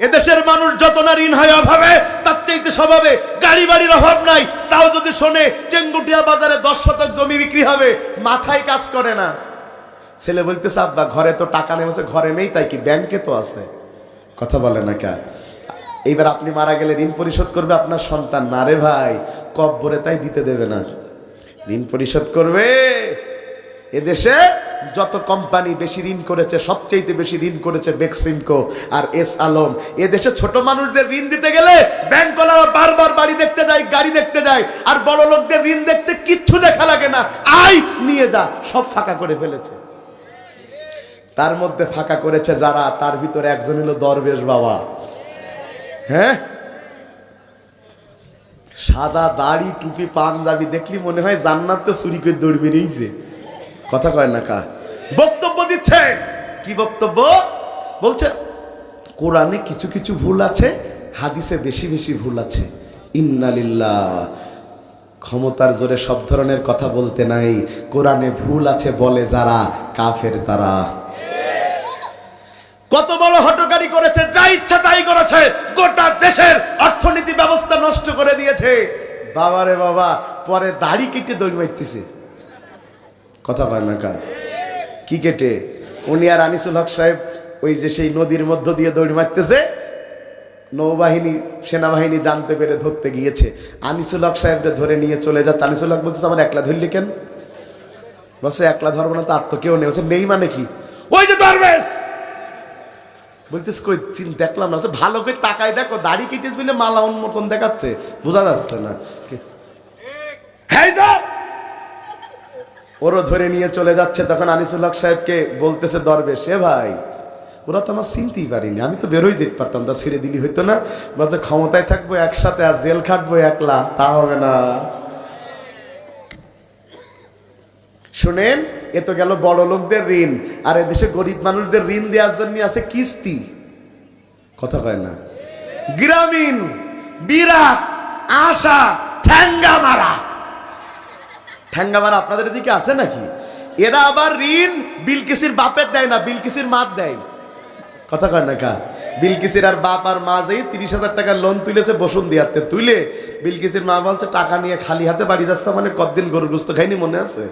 এদেশের মানুষ যত না ঋণ হয় অভাবে, তার চাইতে স্বভাবে গাড়ি বাড়ির অভাব নাই। তাও যদি শোনে, চেঙ্গুটিয়া বাজারে দশ শতক জমি বিক্রি হবে, মাথায় কাজ করে না। ছেলে বলতেছে, আব্বা, ঘরে তো টাকা নেই, বলছে, ঘরে নেই, তাই কি ব্যাংকে তো আছে? কথা বলে না কে? এইবার আপনি মারা গেলে ঋণ পরিশোধ করবে আপনার সন্তান? না রে ভাই, কব্বরে তাই দিতে দেবে না। ঋণ পরিশোধ করবে? এদেশে যত কোম্পানি বেশি ঋণ করেছে সবচেয়ে বেশি ঋণ করেছে বেক্সিমকো আর এস আলম। এদেশে ছোট মানুষদের ঋণ দিতে গেলে ব্যাংকওয়ালারা বারবার বাড়ি দেখতে যায়, গাড়ি দেখতে যায়, আর বড় লোকদের ঋণ দেখতে কিচ্ছু দেখা লাগে না। আই নিয়ে যা, সব ফাঁকা করে ফেলেছে। তার মধ্যে ফাঁকা করেছে যারা, তার ভিতরে একজন হলো দরবেশ বাবা। হ্যাঁ? সাদা দাড়ি, টুপি, পাঞ্জাবি, দেখলি মনে হয় জান্নাত তো চুরি করে দৌড় বেরিয়েছে। কথা কয় না কা? বক্তব্য দিচ্ছে। কি বক্তব্য? বলছে, কোরআনে কিছু কিছু ভুল আছে, হাদিসে বেশি বেশি ভুল আছে। ইন্নালিল্লা ক্ষমতার জোরে সব ধরনের কথা বলতে নাই। কোরআনে ভুল আছে বলে যারা, কাফের তারা। কত বড় হটকারি করেছে, যা ইচ্ছা তাই করেছে, গোটা দেশের অর্থনীতি ব্যবস্থা নষ্ট করে দিয়েছে। বাবারে বাবা, পরে দাড়ি কেটে দৌড় মারতেছে। কথা কয় না কা কি কেটে? উনি আর আনিসুল হক সাহেব ওই যে সেই নদীর মধ্য দিয়ে দৌড় মারতেছে নৌবাহিনী সেনাবাহিনী জানতে পেরে ধরতে গিয়েছে। আনিসুল হক সাহেবকে ধরে নিয়ে চলে যাচ্ছে। আনিসুল হক বলতেছে আমার একলা ধরলি কেন? বলছে একলা ধরবো না তো আর তো কেউ নেই। বলছে নেই মানে কি? ওই যে দরবেশ! বলতেস কই চিন দেখলাম না। ভালো করে তাকায় দেখো দাড়ি কেটে বলে মালা মতন দেখাচ্ছে। বোঝা যাচ্ছে না। হ্যাঁ। ওরও ধরে নিয়ে চলে যাচ্ছে। তখন আনিসুল হক সাহেবকে বলতেছে, দরবেশ, এ ভাই, ওরা তো আমার চিনতেই পারিনি। আমি তো বেরোই যেতে পারতাম তা ছেড়ে দিলি হইতো না। বলতে ক্ষমতায় থাকব, একসাথে আর জেল খাটবো একলা, তা হবে না। শুনেন, এ তো গেল বড় লোকদের ঋণ। আর এদেশে গরিব মানুষদের ঋণ দেওয়ার জন্য আছে কিস্তি। কথা কয় না। গ্রামীণ, বিরাট, আশা ঠ্যাঙ্গা মারা মারা আপনাদের এদিকে আছে নাকি? এরা আবার ঋণ বিলকিসির বাপের দেয় না, বিলকিসির মাত দেয়। কথা কয় না কা? বিলকিসির আর বাপ আর মা যেই তিরিশ হাজার টাকার লোন তুলেছে বসুন দিয়াতে তুলে বিলকিসির মা বলছে, টাকা নিয়ে খালি হাতে বাড়ি যাচ্ছে মানে কতদিন গরুর গোস্ত খাইনি মনে আছে?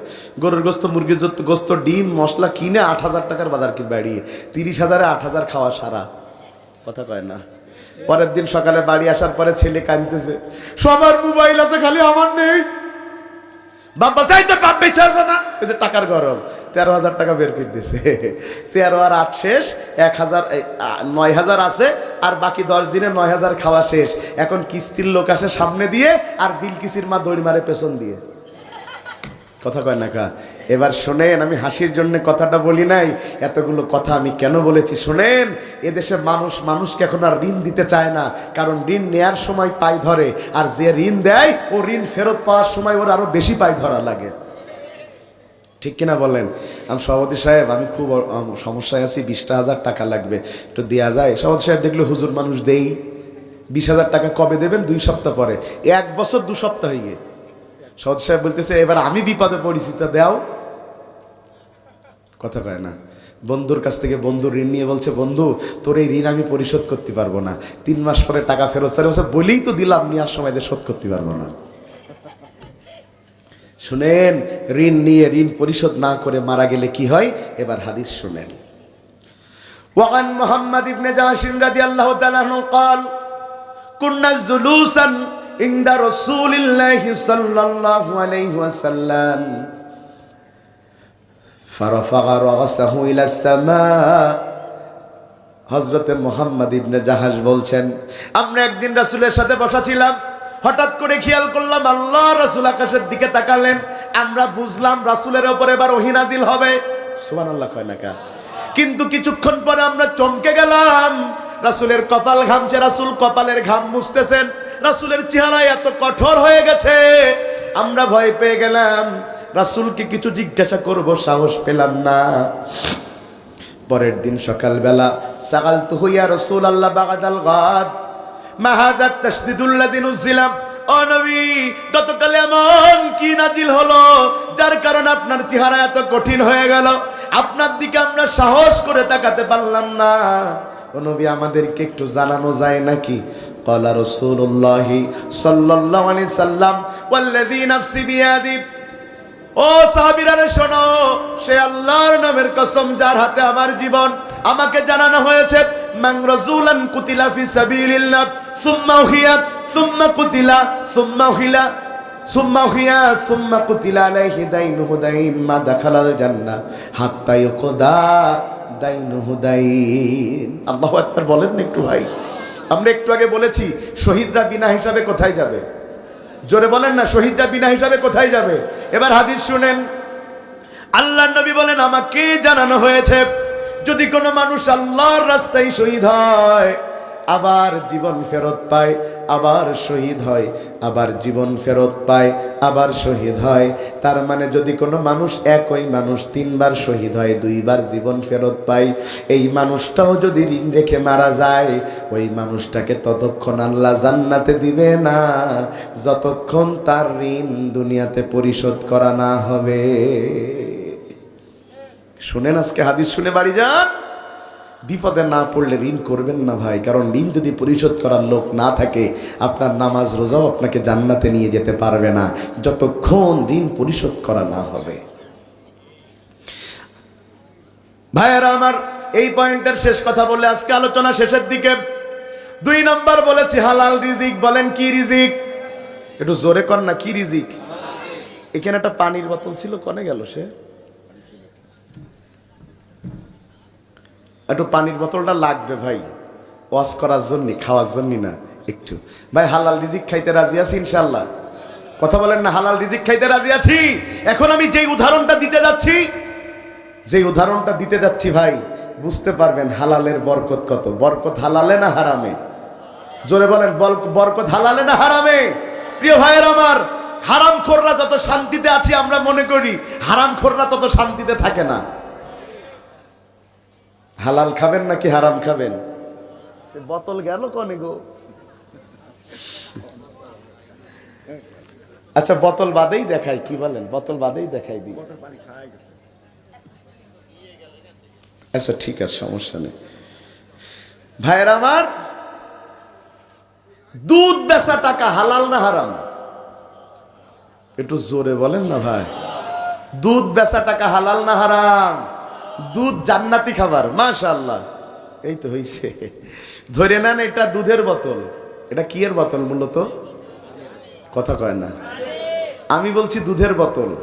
গরুর গোস্ত, মুরগির গোস্ত, ডিম, মশলা কিনে আট হাজার টাকার বাজার কি বাড়িয়ে তিরিশ হাজারে আট হাজার খাওয়া সারা। কথা কয় না? পরের দিন সকালে বাড়ি আসার পরে ছেলে কাঁদতেছে, সবার মোবাইল আছে, খালি আমার নেই। বাবা চাই তো বাপ, বেঁচে আছে না? যে টাকার গরম, তেরো হাজার টাকা বের করে তেরো আর আট শেষ, এক হাজার নয় হাজার আছে, আর বাকি দশ দিনে নয় হাজার খাওয়া শেষ। এখন কিস্তির লোক আসে সামনে দিয়ে, আর বিলকিসির মা দড়ি মারে পেছন দিয়ে। কথা কয় না কা? এবার শোনেন, আমি হাসির জন্য কথাটা বলি নাই, এতগুলো কথা আমি কেন বলেছি শোনেন? এদেশে মানুষ, মানুষকে এখন আর ঋণ দিতে চায় না, কারণ ঋণ নেয়ার সময় পাই ধরে, আর যে ঋণ দেয়, ও ঋণ ফেরত পাওয়ার সময় ওর আরও বেশি পাই ধরা লাগে। ঠিক কিনা বলেন? আমি সভাপতি সাহেব, আমি খুব সমস্যায় আছি, বিশটা হাজার টাকা লাগবে, একটু দেওয়া যায়। সভাপতি সাহেব দেখলে হুজুর মানুষ দেই, বিশ হাজার টাকা কবে দেবেন? দুই সপ্তাহ পরে। এক বছর, দু সপ্তাহ হয়ে গিয়ে। সদ সাহেব বলতেছে, এবার আমি বিপদে পড়েছি, তা দেও। কথা কয় না বন্ধুর কাছ থেকে বন্ধুর ঋণ নিয়ে বলছে বন্ধু তোর এই ঋণ আমি পরিশোধ করতে পারবো না তিন মাস পরে টাকা ফেরত স্যার বলছে বলেই তো দিলাম নেওয়ার সময় যে শোধ করতে পারবো না শুনেন ঋণ নিয়ে ঋণ পরিশোধ না করে মারা গেলে কি হয় এবার হাদিস শুনেন وعن محمد بن جاش رضي الله تعالى عنه قال كنا جلوسا عند رسول الله صلى الله عليه وسلم হজরতে মোহাম্মদ ইবনে জাহাজ বলছেন, আমরা একদিন রাসূলের সাথে বসা ছিলাম, হঠাৎ করে খেয়াল করলাম আল্লাহ রাসূল আকাশের দিকে তাকালেন। আমরা বুঝলাম রাসূলের ওপর এবার ওহী নাজিল হবে। সুবহানাল্লাহ কয় না কিন্তু কিছুক্ষণ পরে আমরা চমকে গেলাম। রাসূলের কপাল ঘামছে, রাসূল কপালের ঘাম মুছতেছেন। রাসূলের চেহারা এত কঠোর হয়ে গেছে। আমরা ভয় পেয়ে গেলাম। রাসুলকে কিছু জিজ্ঞাসা করব, সাহস পেলাম না। পরের দিন সকালবেলা সাকাল তো হইয়া রসুল আল্লাহ বাগাদাল গাদ মাহাদাত তাসদিদুল্লাহ দিন উজিলাম হলো, যার কারণে আপনার চেহারা এত কঠিন হয়ে গেল? আপনার দিকে আমরা সাহস করে তাকাতে পারলাম না। আমাদেরকে একটু জানানো যায় নাকি? ও সাহাবীরা রে শোনো, সে আল্লাহর নামের কসম যার হাতে আমার জীবন। আমাকে জানানো হয়েছে রাসূলান কুতিলা ফি সাবিলিল্লাহ, সুম্মা উহিয়া, সুম্মা কুতিলা, সুম্মা উহিলা, সুম্মা উহিয়া, সুম্মা কুতিলা আলাইহি দাইনুহু দাইন মা দাখালাল জান্নাহ, হাত্তা ইউকদা দাইনুহু দাইন। আল্লাহু আকবার বলেন না একটু ভাই। আমরা একটু আগে বলেছি, শহীদরা বিনা হিসাবে কোথায় যাবে? জোরে বলেন না, শহীদরা বিনা হিসাবে কোথায় যাবে? এবার হাদিস শুনেন। আল্লাহ নবী বলেন, আমাকে জানানো হয়েছে, যদি কোনো মানুষ আল্লাহর রাস্তায় শহীদ হয় আবার জীবন ফেরত পায়, আবার শহীদ হয়, আবার জীবন ফেরত পায়, আবার শহীদ হয়। তার মানে যদি কোনো মানুষ একই মানুষ তিনবার শহীদ হয়, দুইবার জীবন ফেরত পায়, এই মানুষটাও যদি ঋণ রেখে মারা যায়, ওই মানুষটাকে ততক্ষণ আল্লাহ জান্নাতে দিবে না। যতক্ষণ তার ঋণ দুনিয়াতে পরিশোধ করা না হবে। শুনেন আজকে হাদিস শুনে বাড়ি যান। বিপদে না পড়লে ঋণ করবেন না ভাই, কারণ ঋণ যদি পরিশোধ করার লোক না থাকে, আপনার নামাজ রোজাও আপনাকে জান্নাতে নিয়ে যেতে পারবে না, যতক্ষণ ঋণ পরিশোধ করা না হবে। ভাইয়েরা, আমার এই পয়েন্টের শেষ কথা বলে আজকে আলোচনা শেষের দিকে। দুই নম্বর বলেছি, হালাল রিজিক, বলেন কি রিজিক? একটু জোরে কর না, কি রিজিক? এখানে একটা পানির বোতল ছিল, কনে গেল সে? একটু পানির বোতলটা লাগবে ভাই। ওয়াশ করার জন্যে, খাওয়ার জন্য না, একটু। ভাই, হালাল রিজিক খাইতে রাজি আছি ইনশাল্লাহ কথা বলেন না, হালাল রিজিক খাইতে রাজি আছি? এখন আমি যেই উদাহরণটা দিতে যাচ্ছি যে উদাহরণটা দিতে যাচ্ছি ভাই, বুঝতে পারবেন হালালের বরকত কত। বরকত হালালে না হারামে? জোরে বলেন, বল- বরকত হালালে না হারামে? প্রিয় ভাইয়ের আমার হারাম খোররা যত শান্তিতে আছি আমরা মনে করি হারাম খোররা তত শান্তিতে থাকে না। হালাল খাবেন নাকি হারাম খাবেন? সে বোতল গেল কনে গো? আচ্ছা বোতল বাদেই দেখাই কি বলেন? বোতল বাদেই দেখাই দিই। আচ্ছা ঠিক আছে সমস্যা নেই। ভাইয়ের আমার দুধ বেচা টাকা হালাল না হারাম? একটু জোরে বলেন না ভাই। দুধ বেচা টাকা হালাল না হারাম? দুধ জান্নাতি খাবার, মাশাআল্লাহ। এই তো হইছে। ধরে নেন এটা দুধের বোতল। এটা কি এর বোতল মূলত? কথা কয় না। আমি বলছি দুধের বোতল।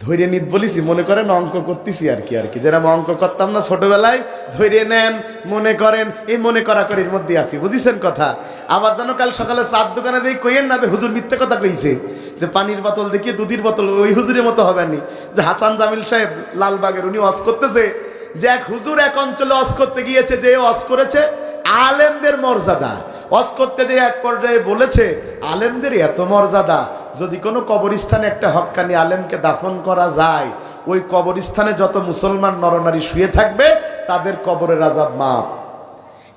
ধৈর্য নিত বলিছি, মনে করেন অঙ্ক করতেছি আর কি আর কি। যেরকম অঙ্ক করতাম না ছোটবেলায় ধৈর্য নেন, মনে করেন, এই মনে করা করির মধ্যে আছি। বুঝিছেন কথা? আবার যেন কাল সকালে চার দোকানে দিয়ে কইেন না হুজুর মিথ্যে কথা কইছে। যে পানির বোতল দেখিয়ে দুধের বোতল, ওই হুজুরের মতো হবে নি। যে হাসান জামিল সাহেব লালবাগের উনি অস করতেছে। যে এক হুজুর এক অঞ্চলে অস করতে গিয়েছে, যে অস করেছে, আলেমদের মর্যাদা। অস করতে যে এক পর্যায়ে বলেছে, আলেমদের এত মর্যাদা, যদি কোনো কবরস্থানে একটা হক্কানি আলেমকে দাফন করা যায়, ওই কবরস্থানে যত মুসলমান নরনারী শুয়ে থাকবে, তাদের কবরের আজাব মাপ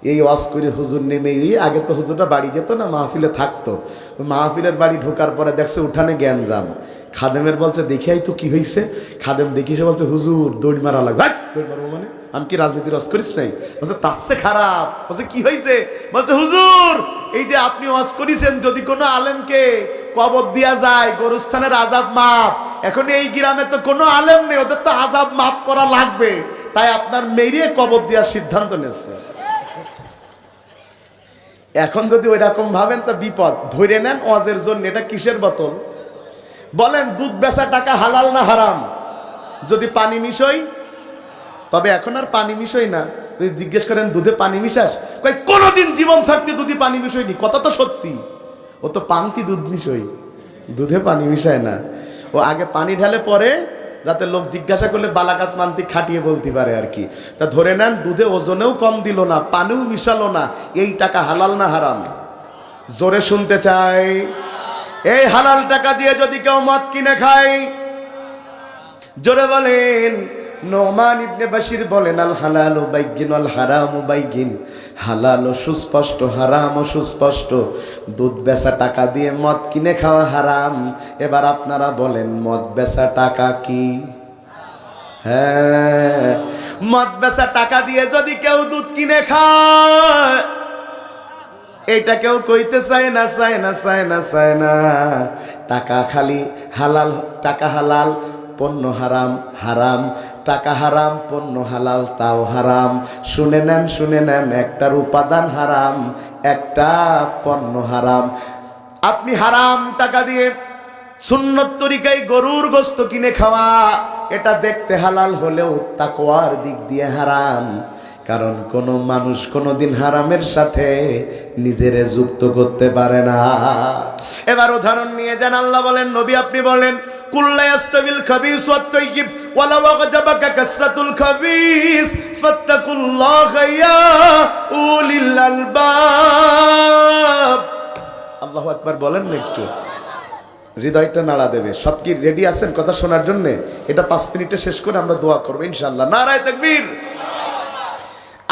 এই ওয়াজ করে হুজুর নেমে এই আগে তো হুজুরটা বাড়ি যেত না মাহফিলে থাকতো। মাহফিলের বাড়ি ঢোকার পরে দেখছে উঠানে জ্ঞান যাম খাদেমের বলছে দেখিয়াই তো কি হয়েছে খাদেম দেখি সে বলছে হুজুর দৌড় মারা লাগবে। "হাট, দৌড় মারবো মানে? আমি কি রাজনীতি রস করিস নাই? বলছে তার চেয়ে খারাপ। বলছে কি হয়েছে বলছে হুজুর এই যে আপনি ওয়াজ করেছেন যদি কোনো আলেমকে কবর দিয়া যায় গরুস্থানের আজাব মাপ এখন এই গ্রামে তো কোনো আলেম নেই ওদের তো আজাব মাপ করা লাগবে। তাই আপনার মেরিয়ে কবর দেওয়ার সিদ্ধান্ত নিয়েছে। এখন যদি ওই রকম ভাবেন, তো বিপদ। ধরে নেন ওয়াজের জন্য এটা কিসের বোতল? বলেন, দুধ বেচা টাকা হালাল না হারাম? যদি পানি মিশই? তবে এখন আর পানি মিশই না। যদি জিজ্ঞেস করেন, দুধে পানি মিশাস? কই কোনোদিন জীবন থাকতে দুধে পানি মিশইনি। কথা তো সত্যি। ও তো পান্তি দুধ মিশই? দুধে পানি মিশায় না। ও আগে পানি ঢালে পরে যাতে লোক জিজ্ঞাসা করলে বালাকাত মান্তি খাটিয়ে বলতে পারে আর কি। তা ধরে নেন, দুধে ওজনেও কম দিল না, পানিও মিশালো না, এই টাকা হালাল না হারাম? জোরে শুনতে চাই। এই হালাল টাকা দিয়ে যদি কেউ মদ কিনে খায়, জোরে বলেন, নোমান ইবনে বাসির বলেন, আল হালাল ও বাইগিন, আল হারাম ও বাইগিন। হালাল ও সুস্পষ্ট, হারাম ও সুস্পষ্ট। দুধ বেচা টাকা দিয়ে মদ কিনে খাওয়া হারাম। এবার আপনারা বলেন, মদ বেচা টাকা কি? হ্যাঁ মদ বেচা টাকা দিয়ে যদি কেউ দুধ কিনে খায়, এটা কেউ কইতে চায় না চায় না চায় না চায় না। টাকা খালি হালাল, টাকা হালাল, পণ্য হারাম হারাম। টাকা হারাম, পণ্য হালাল, তাও হারাম। শুনে নেন শুনে নেন, একটার উপাদান হারাম, একটা পণ্য হারাম। আপনি হারাম টাকা দিয়ে সুন্নত তরিকায় গরুর গোস্ত কিনে খাওয়া, এটা দেখতে হালাল হলেও তাকওয়ার দিক দিয়ে হারাম। কারণ কোনো মানুষ কোনোদিন হারামের সাথে নিজেরে যুক্ত করতে পারে না। এবার উদাহরণ নিয়ে যান, আল্লাহ বলেন, নবী আপনি বলেন কুল্লা ইয়াস্তাবিল খাবিস ওয়াত তাইয়িব ওয়ালা ওয়াজাবাকা কাসরাতুল খাবিস, ফাত্তাকুল্লাহা ইয়া উলিল আলবাব। আল্লাহু আকবার বলেন না একটু। হৃদয়টা নাড়া দেবে। সব কি রেডি আছেন কথা শোনার জন্য? এটা পাঁচ মিনিটে শেষ করে আমরা দোয়া করব ইনশাল্লাহ নারায় তাকবীর।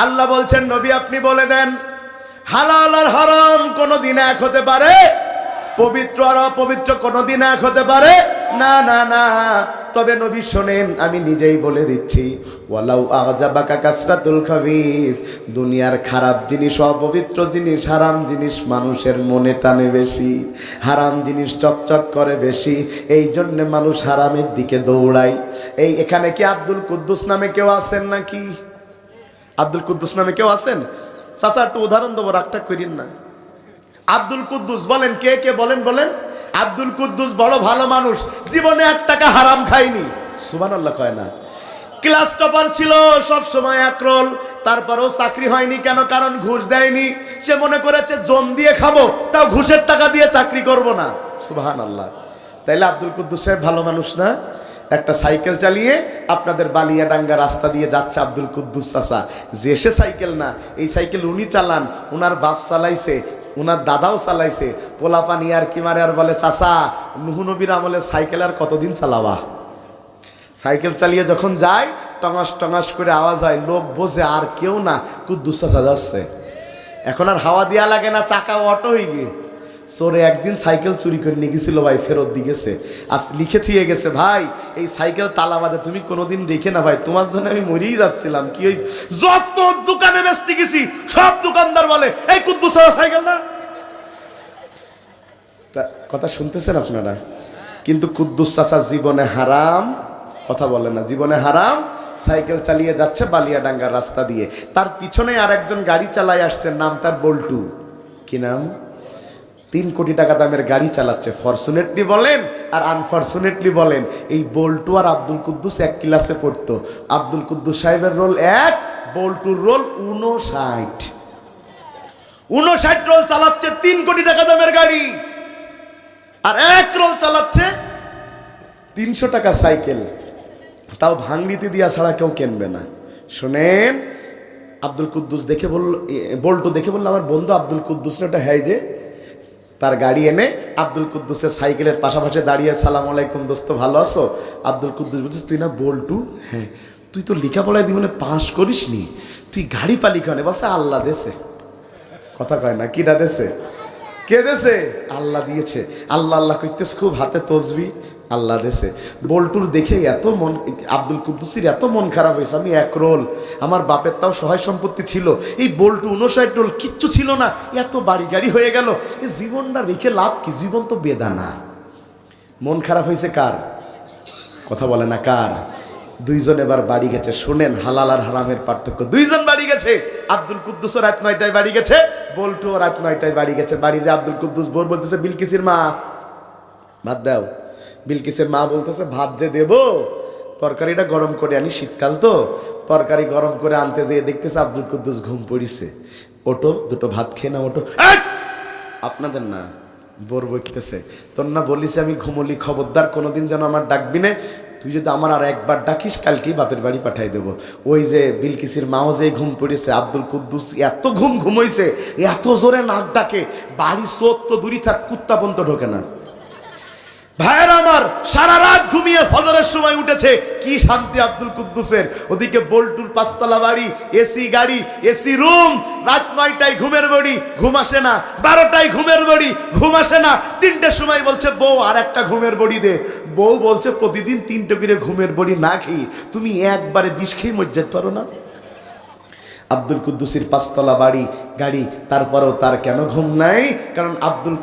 আল্লাহ বলছেন, নবী আপনি বলে দেন, হালাল আর হারাম কোনোদিন এক হতে পারে, পবিত্র আর অপবিত্র কোনোদিন এক হতে পারে না না না। তবে নবী শোনেন, আমি নিজেই বলে দিচ্ছি। ওয়ালাউ আজাবাকা কাসরাতুল খাবিস। দুনিয়ার খারাপ জিনিস, অপবিত্র জিনিস, হারাম জিনিস মানুষের মনে টানে বেশি। হারাম জিনিস চকচক করে বেশি। এই জন্যে মানুষ হারামের দিকে দৌড়ায়। এই, এখানে কি আব্দুল কুদ্দুস নামে কেউ আছেন নাকি? আব্দুল কুদ্দুস নামে কেউ আছেন? চাচা, একটু উদাহরণ দেবো, রাগটা করিন না। আব্দুল কুদ্দুস বলেন, কে কে বলেন বলেন? আব্দুল কুদ্দুস বড় ভালো মানুষ, জীবনে এক টাকা হারাম খায়নি। সুবান আল্লাহ কয় না। ক্লাস টপার ছিল, সব সময় একরোল তারপরেও চাকরি হয়নি কেন? কারণ ঘুষ দেয়নি। সে মনে করেছে, জম দিয়ে খাব, তাও ঘুষের টাকা দিয়ে চাকরি করব না। সুবাহান আল্লাহ তাইলে আব্দুল কুদ্দুস সাহেব ভালো মানুষ না? একটা সাইকেল চালিয়ে আপনাদের বালিয়াডাঙ্গা রাস্তা দিয়ে যাচ্ছে আব্দুল কুদ্দুস চাচা। যে সে সাইকেল না, এই সাইকেল উনি চালান, উনার বাপ চালাইছে উনার দাদাও চালাইছে। পোলাপানি আর কি মারে আর বলে চাষা নুহু নবীর আমলে সাইকেল আর কতদিন চালাবা? সাইকেল চালিয়ে যখন যায়, টঙাস টঙাস করে আওয়াজ হয়, লোক বসে আর কেউ না, কুদ্দুসা সাজাচ্ছে এখন আর হাওয়া দেওয়া লাগে না, চাকা অটো হয়ে গিয়ে। চোরে একদিন সাইকেল চুরি করে নিয়ে গেছিল ভাই, ফেরত দিয়ে গেছে। আজ লিখে থুয়ে গেছে, ভাই, এই সাইকেল তালা বাদে তুমি কোনোদিন রেখে না ভাই, তোমার জন্য আমি মরেই যাচ্ছিলাম। কি ওই যত দোকানে বেচতে গেছি, সব দোকানদার বলে, এই কুদ্দুস সাইকেল না? কথা শুনতেছেন আপনারা? কিন্তু কুদ্দুস চাচা জীবনে হারাম, কথা বলে না। জীবনে হারাম, সাইকেল চালিয়ে যাচ্ছে বালিয়াডাঙ্গার রাস্তা দিয়ে। তার পিছনে আর একজন গাড়ি চালায় আসছে, নাম তার বল্টু। কি নাম? তিন কোটি টাকা দামের গাড়ি চালাচ্ছে। ফরচুনেটলি বলেন আর আনফরচুনেটলি বলেন, এই বল্টু আর আব্দুল কুদ্দুস এক ক্লাসে পড়তো। আব্দুল কুদ্দুস সাহেবের রোল এক, বল্টুর রোল উনষাট উনষাট রোল চালাচ্ছে তিন কোটি টাকা দামের গাড়ি। আর এক রোল চালাচ্ছে তিনশো টাকা সাইকেল। তাও ভাঙড়িতে দিয়া ছাড়া কেউ কিনবে না। শোনেন, আব্দুল কুদ্দুস দেখে বলল বল্টু দেখে বলল, আমার বন্ধু আব্দুল কুদ্দুস না ওটা হ্যাঁ যে তার গাড়ি এনে আব্দুল কুদ্দুসের সাইকেলের পাশাপাশি দাঁড়িয়ে, সালাম আলাইকুম দোস্ত, ভালো আছো? আব্দুল কুদ্দুস বলছিস তুই না বল্টু? হ্যাঁ। তুই তো লেখাপড়ায় দিবনে পাশ করিস নি তুই গাড়ি পালি কেন? বলছে, আল্লাহ দেশে কথা কয় না কিনা দেশে কে দেশে আল্লাহ দিয়েছে। আল্লাহ আল্লাহ করতেস খুব হাতে তসবি। আল্লাহ দেশে বল্টুর দেখে এত মন, আব্দুল কুদ্দুসির এত মন খারাপ হয়েছে, আমি এক রোল। আমার বাপের তাও সহায় সম্পত্তি ছিল। এই বল্টু উনষাট রোল কিচ্ছু ছিল না, এত বাড়ি গাড়ি হয়ে গেল। এই জীবনটা রেখে লাভ কি? জীবন তো বেদানা। মন খারাপ হয়েছে কার? কথা বলে না কার? দুইজন এবার বাড়ি গেছে। শোনেন, হালাল আর হারামের পার্থক্য। দুইজন বাড়ি গেছে। আব্দুল কুদ্দুস রাত নয়টায় বাড়ি গেছে। বল্টু রাত নয়টায় বাড়ি গেছে। বাড়িতে আব্দুল কুদ্দুস বোর বলতেছে, বিলকিসির মা ভাত দাও। বিলকিসের মা বলতেছে ভাত যে দেব তরকারিটা গরম করে আনি শীতকাল তো তরকারি গরম করে আনতে যেয়ে দেখতেছে আব্দুল কুদ্দুস ঘুম পড়িছে। ওটো দুটো ভাত খেয়ে না ওটো। আপনাদের না বোর বইতেছে। তোর না বলিস আমি ঘুমলি খবরদার কোনোদিন যেন আমার ডাকবি না। তুই যদি আমার আর একবার ডাকিস কালকেই বাপের বাড়ি পাঠাই দেবো। ওই যে বিলকিসির মাও যে ঘুম পড়েছে আব্দুল কুদ্দুস এত ঘুম ঘুমাইছে এত জোরে নাক ডাকে বাড়ি সোত তো দূরি থাক কুত্তা পর্যন্ত ঢোকে না। ভাইয়ের আমার সারা রাত ঘুমিয়ে ফজরের সময় উঠেছে। কি শান্তি আব্দুল কুদ্দুসের। ওদিকে বল্টুর পাঁচতলা বাড়ি, এসি গাড়ি, এসি রুম, রাত নয়টায় ঘুমের বড়ি, ঘুম আসে না। বারোটায় ঘুমের বড়ি, ঘুম আসে না। তিনটের সময় বলছে, বউ, আর একটা ঘুমের বড়ি দে। বউ বলছে, প্রতিদিন তিনটে করে ঘুমের বড়ি না খেয়ে তুমি একবারে বিষ খেয়ে মজ্জাতে পারো না? আব্দুল কুদ্দুসির পাঁচতলা বাড়ি, গাড়ি, তারপরেও তার কেন ঘুম নাই? কারণ আব্দুল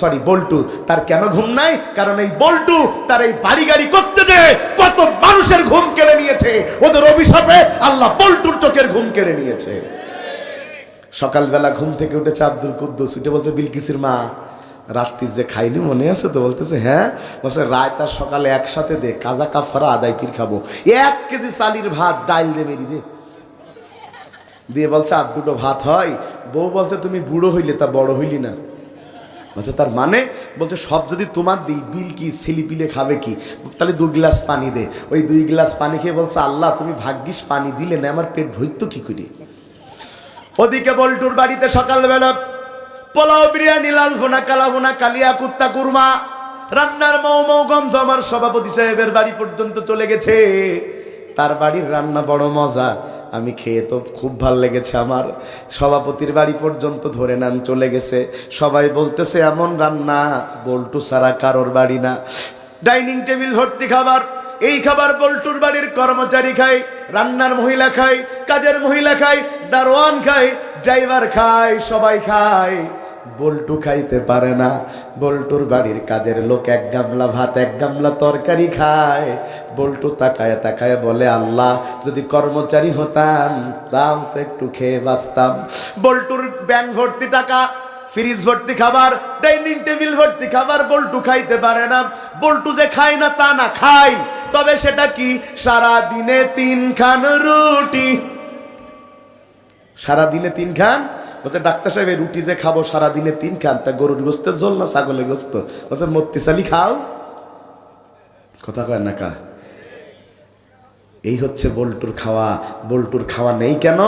সরি বল্টু, তার কেন ঘুম নাই? কারণ এই বল্টু তার এই বাড়ি গাড়ি করতে যে কত মানুষের ঘুম কেড়ে নিয়েছে। ওদের অভিশাপে আল্লাহ বল্টুর চোখের ঘুম কেড়ে নিয়েছে। সকালবেলা ঘুম থেকে উঠেছে আব্দুল কুদ্দুস। উঠে বলছে, বিলকিসির মা, রাত্রি যে খাইনি মনে আছে তো? বলতেছে হ্যাঁ। বলছে, রায় তার সকালে একসাথে দে, কাজা কাফারা আদায় কি খাব? এক কেজি চালির ভাত ডাইল দে মেরি দে। দিয়ে বলছে, আর দুটো ভাত হয়। বউ বলছে, তুমি বুড়ো হইলে তা বড় হইলি না। বলছে, তার মানে? বলছে, সব যদি তোমার দিই, বিল কি ছেলি পিলে খাবে কি? তাহলে দু গ্লাস পানি দে। ওই দুই গ্লাস পানি খেয়ে বলছে, আল্লাহ, তুমি ভাগ্যিস পানি দিলে না, আমার পেট ভৈত্য কি করি? ওদিকে বল্টুর বাড়িতে সকালবেলা পোলাও বিরিয়ানি, লাল ভুনা, কালা ভুনা, কালিয়া কুত্তা, কুরমা, রান্নার মৌ মৌ গন্ধ আমার সভাপতি সাহেবের বাড়ি পর্যন্ত চলে গেছে। তার বাড়ির রান্না বড় মজা। আমি খেয়ে তো খুব ভালো লেগেছে আমার। সভাপতির বাড়ি পর্যন্ত ধরে নেন, চলে গেছে। সবাই বলতেছে, এমন রান্না বল্টু সারা কারোর বাড়ি না। ডাইনিং টেবিল, ভর্তি খাবার। এই খাবার বল্টুর বাড়ির কর্মচারী খায়, রান্নার মহিলা খায়, কাজের মহিলা খায়, দারোয়ান খায়, ড্রাইভার খায়, সবাই খায়। বল্টু খাইতে পারে না। বল্টুর বাড়ির কাজের লোক এক গামলা ভাত, এক গামলা তরকারি খায়। বল্টু তাকায় তাকায় বলে, আল্লাহ, যদি কর্মচারী হতাম, তাও তো একটু খেয়ে বাঁচতাম। বল্টুর ব্যাংক ভর্তি টাকা, ফ্রিজ ভর্তি খাবার, ডাইনিং টেবিল ভর্তি খাবার বল্টু খাইতে পারে না। বল্টু যে খায় না, তা না খাই তবে সেটা কি? সারা দিনে তিন খান রুটি। সারা দিনে তিন খান বলছে, ডাক্তার সাহেব, এই রুটি যে খাব সারাদিনে তিন খান, তা গরুর গোস্তের জল না ছাগলের গোস্ত? বলছে মত্তিশালি খাও। কথা কয় না কা? এই হচ্ছে বল্টুর খাওয়া। বল্টুর খাওয়া নেই কেন?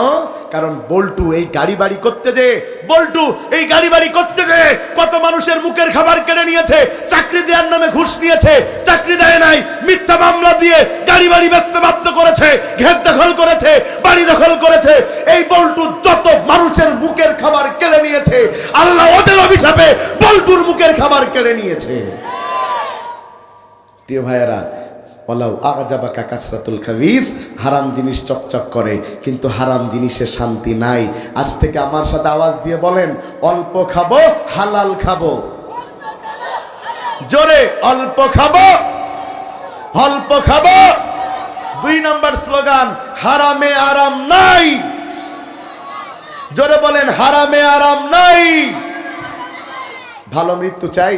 কারণ বল্টু এই গাড়ি বাড়ি করতে যে, বল্টু এই গাড়ি বাড়ি করতে যে কত মানুষের মুখের খাবার কেড়ে নিয়েছে, চাকরি দেওয়ার নামে ঘুষ নিয়েছে, চাকরি দেয় নাই, মিথ্যা মামলা দিয়ে গাড়ি বাড়ি ব্যস্ত বাধ্য করেছে, ঘের দখল করেছে, বাড়ি দখল করেছে। এই বল্টু যত মানুষের মুখের খাবার কেড়ে নিয়েছে, আল্লাহ ওদের অভিশাপে বল্টুর মুখের খাবার কেড়ে নিয়েছে। প্রিয় ভাইয়েরা ওলাউ আজাবাকা কাসরাতুল খাবিস। হারাম জিনিস চকচক করে, কিন্তু হারাম জিনিসের শান্তি নাই। আজ থেকে আমার সাথে আওয়াজ দিয়ে বলেন, অল্প খাব, হালাল খাব। জোরে, অল্প খাব অল্প খাব। দুই নম্বর স্লোগান, হারামে আরাম নাই। জোরে বলেন, হারামে আরাম নাই। ভালো মৃত্যু চাই।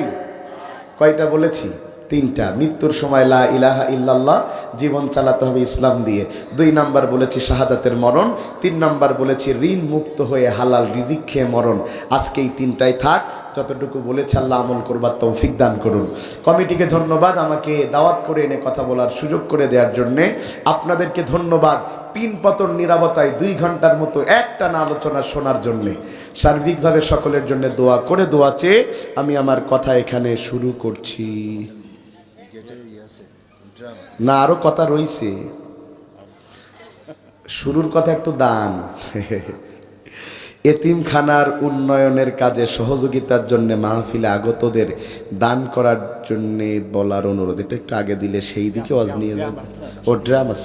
কয়টা বলেছি? তিনটা। মৃত্যুর সময় লা ইলাহা ইল্লাল্লাহ, জীবন চালাতে হবে ইসলাম দিয়ে। দুই নাম্বার বলেছি শাহাদাতের মরণ, তিন নাম্বার বলেছি ঋণ মুক্ত হয়ে হালাল রিজিক খেয়ে মরণ। আজকে এই তিনটাই থাক, যতটুকু বলেছে আল্লাহ আমল করবার তৌফিক দান করুন। কমিটিকে ধন্যবাদ আমাকে দাওয়াত করে এনে কথা বলার সুযোগ করে দেওয়ার জন্যে। আপনাদেরকে ধন্যবাদ পিন পতন নিরাপত্তায় দুই ঘণ্টার মতো একটা না আলোচনা শোনার জন্যে। সার্বিকভাবে সকলের জন্য দোয়া করে দোয়া চেয়ে আমি আমার কথা এখানে শুরু করছি। না, আরও কথা রইছে। শুরুর কথা একটু দান। এতিমখানার উন্নয়নের কাজে সহযোগিতার জন্য মাহফিলে আগতদের দান করার জন্য বলার অনুরোধ। এটা একটু আগে দিলে সেই দিকে ওয়াজ নিয়ে ও ড্রামা